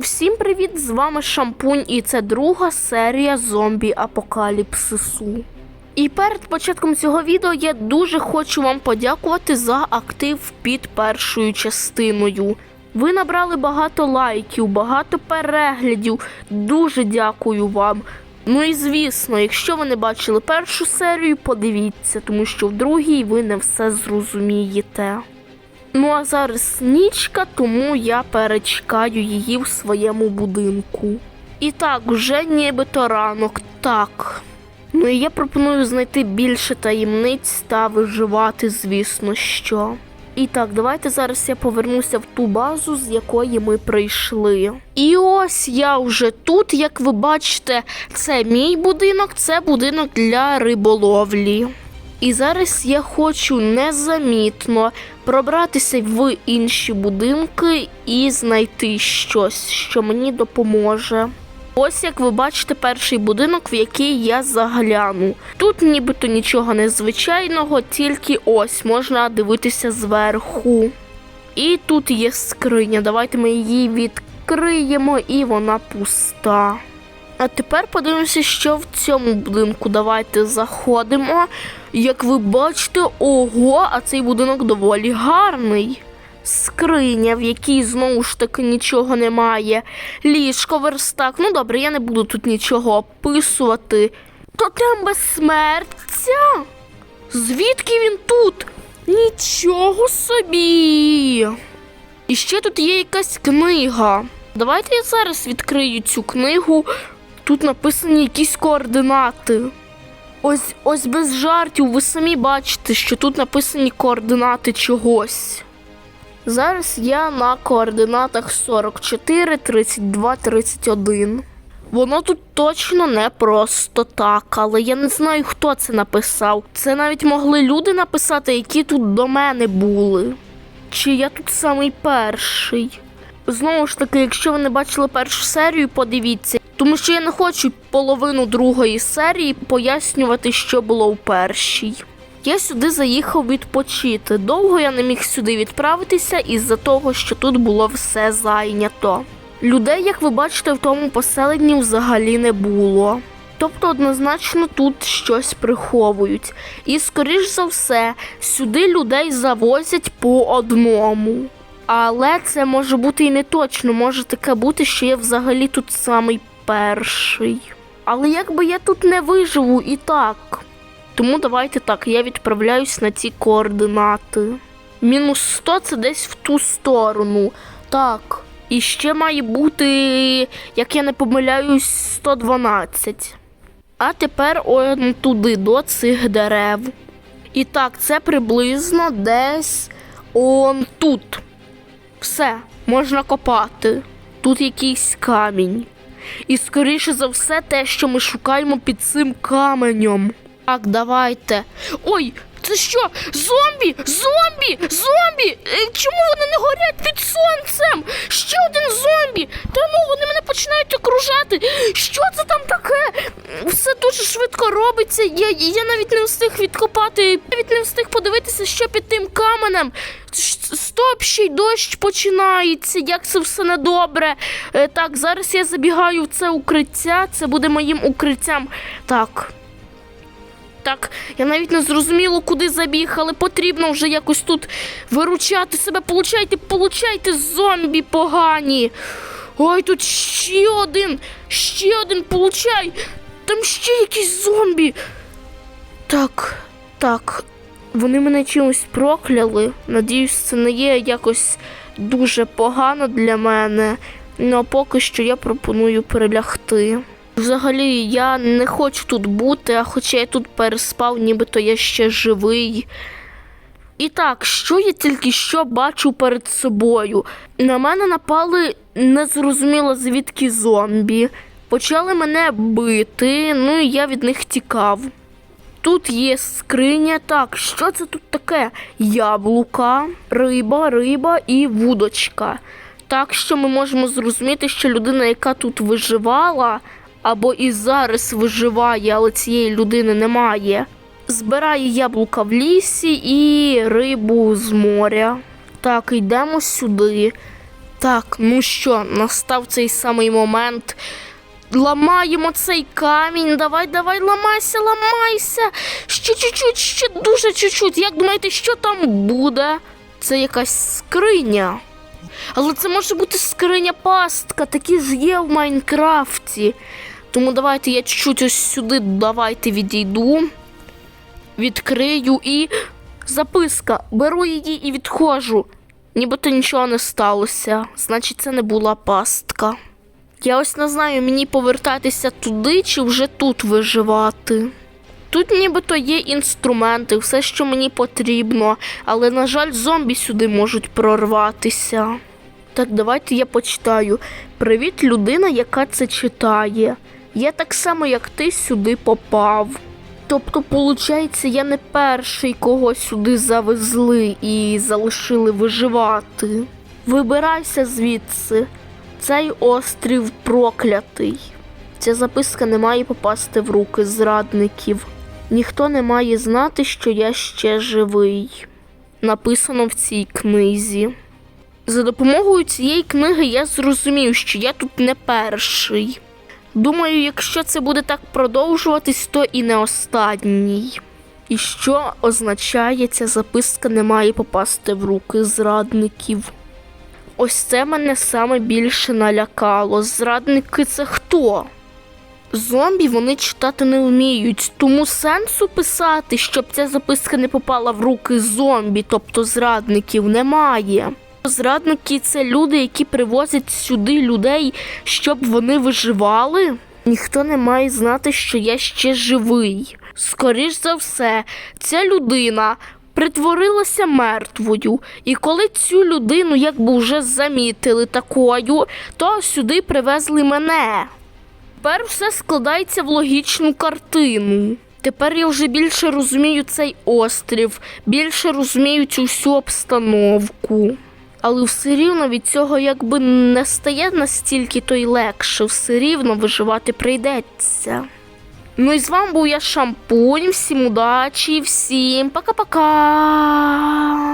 Всім привіт! З вами Шампунь, і це друга серія зомбі апокаліпсису. І перед початком цього відео я дуже хочу вам подякувати за актив під першою частиною. Ви набрали багато лайків, багато переглядів. Дуже дякую вам. Ну і звісно, якщо ви не бачили першу серію, подивіться, тому що в другій ви не все зрозумієте. Ну а зараз нічка, тому я перечекаю її в своєму будинку. І так, вже нібито ранок, так. Ну і я пропоную знайти більше таємниць та виживати, звісно, що. І так, давайте зараз я повернуся в ту базу, з якої ми прийшли. І ось я вже тут, як ви бачите, це мій будинок, це будинок для риболовлі. І зараз я хочу незамітно пробратися в інші будинки і знайти щось, що мені допоможе. Ось як ви бачите, перший будинок, в який я загляну. Тут нібито нічого незвичайного, тільки ось можна дивитися зверху. І тут є скриня. Давайте ми її відкриємо, і вона пуста. А тепер подивимося, що в цьому будинку. Давайте заходимо. Як ви бачите, ого, а цей будинок доволі гарний. Скриня, в якій знову ж таки нічого немає. Ліжко, верстак. Ну добре, я не буду тут нічого описувати. Тотем безсмертя? Звідки він тут? Нічого собі. І ще тут є якась книга. Давайте я зараз відкрию цю книгу. Тут написані якісь координати. Ось ось без жартів, ви самі бачите, що тут написані координати чогось. Зараз я на координатах 44, 32, 31. Воно тут точно не просто так, але я не знаю, хто це написав. Це навіть могли люди написати, які тут до мене були. Чи я тут самий перший? Знову ж таки, якщо ви не бачили першу серію, подивіться. Тому що я не хочу половину другої серії пояснювати, що було в першій. Я сюди заїхав відпочити. Довго я не міг сюди відправитися із-за того, що тут було все зайнято. Людей, як ви бачите, в тому поселенні взагалі не було. Тобто однозначно тут щось приховують. І, скоріш за все, сюди людей завозять по одному. Але це може бути і не точно. Може таке бути, що я взагалі тут самий перший. Але якби я тут не виживу і так. Тому давайте так, я відправляюсь на ці координати. Мінус 100 це десь в ту сторону. Так. І ще має бути, як я не помиляюсь, 112. А тепер он туди, до цих дерев. І так, це приблизно десь он тут. Все, можна копати. Тут якийсь камінь. І скоріше за все, те, що ми шукаємо під цим каменем. Так, давайте. Ой, це що? Зомбі! Зомбі! Зомбі! Е, Чому вони не горять під сонцем? Ще один зомбі! Та ну вони мене починають окружати. Що це там таке? Все дуже швидко робиться. Я, я навіть не встиг відкопати, я навіть не встиг подивитися, що під тим каменем. Стоп, ще й дощ починається. Як це все недобре. Е, Так, зараз я забігаю в це укриття. Це буде моїм укриттям. Так. Так, я навіть не зрозуміло, куди забіг, але потрібно вже якось тут виручати себе. Получайте, получайте зомбі погані. Ой, тут ще один, ще один получай. Там ще якісь зомбі. Так, так. Вони мене чимось прокляли. Надіюсь, це не є якось дуже погано для мене. Ну, а поки що я пропоную перелягти. Взагалі, я не хочу тут бути, а хоча я тут переспав, нібито я ще живий. І так, що я тільки що бачу перед собою? На мене напали незрозуміло звідки зомбі. Почали мене бити, ну і я від них тікав. Тут є скриня. Так, що це тут таке? Яблука, риба, риба і вудочка. Так що ми можемо зрозуміти, що людина, яка тут виживала, або і зараз виживає, але цієї людини немає. Збирає яблука в лісі і рибу з моря. Так, йдемо сюди. Так, ну що, настав цей самий момент. Ламаємо цей камінь. Давай, давай, ламайся, ламайся. Ще чуть-чуть, ще дуже чуть-чуть. Як думаєте, що там буде? Це якась скриня. Але це може бути скриня пастка, такі ж є в Майнкрафті. Тому давайте я чуть-чуть ось сюди давайте відійду. Відкрию і. Записка. Беру її і відходжу. Нібито нічого не сталося. Значить, це не була пастка. Я ось не знаю, мені повертатися туди чи вже тут виживати. Тут нібито є інструменти, все, що мені потрібно, але, на жаль, зомбі сюди можуть прорватися. Так, давайте я почитаю. Привіт, людина, яка це читає. Я так само, як ти, сюди попав. Тобто, виходить, я не перший, кого сюди завезли і залишили виживати. Вибирайся звідси. Цей острів проклятий. Ця записка не має попасти в руки зрадників. Ніхто не має знати, що я ще живий. Написано в цій книзі. За допомогою цієї книги я зрозумів, що я тут не перший. Думаю, якщо це буде так продовжуватись, то і не останній. І що означає, ця записка не має попасти в руки зрадників. Ось це мене саме більше налякало. Зрадники це хто? Зомбі вони читати не вміють, тому сенсу писати, щоб ця записка не попала в руки зомбі, тобто зрадників, немає. Зрадники це люди, які привозять сюди людей, щоб вони виживали. Ніхто не має знати, що я ще живий. Скоріш за все, ця людина притворилася мертвою, і коли цю людину якби вже замітили такою, то сюди привезли мене. Тепер все складається в логічну картину. Тепер я вже більше розумію цей острів, більше розумію цю всю обстановку. Але все рівно від цього якби не стає настільки то й легше, все рівно виживати прийдеться. Ну і з вами був я Шампунь, всім удачі, всім пока-пока.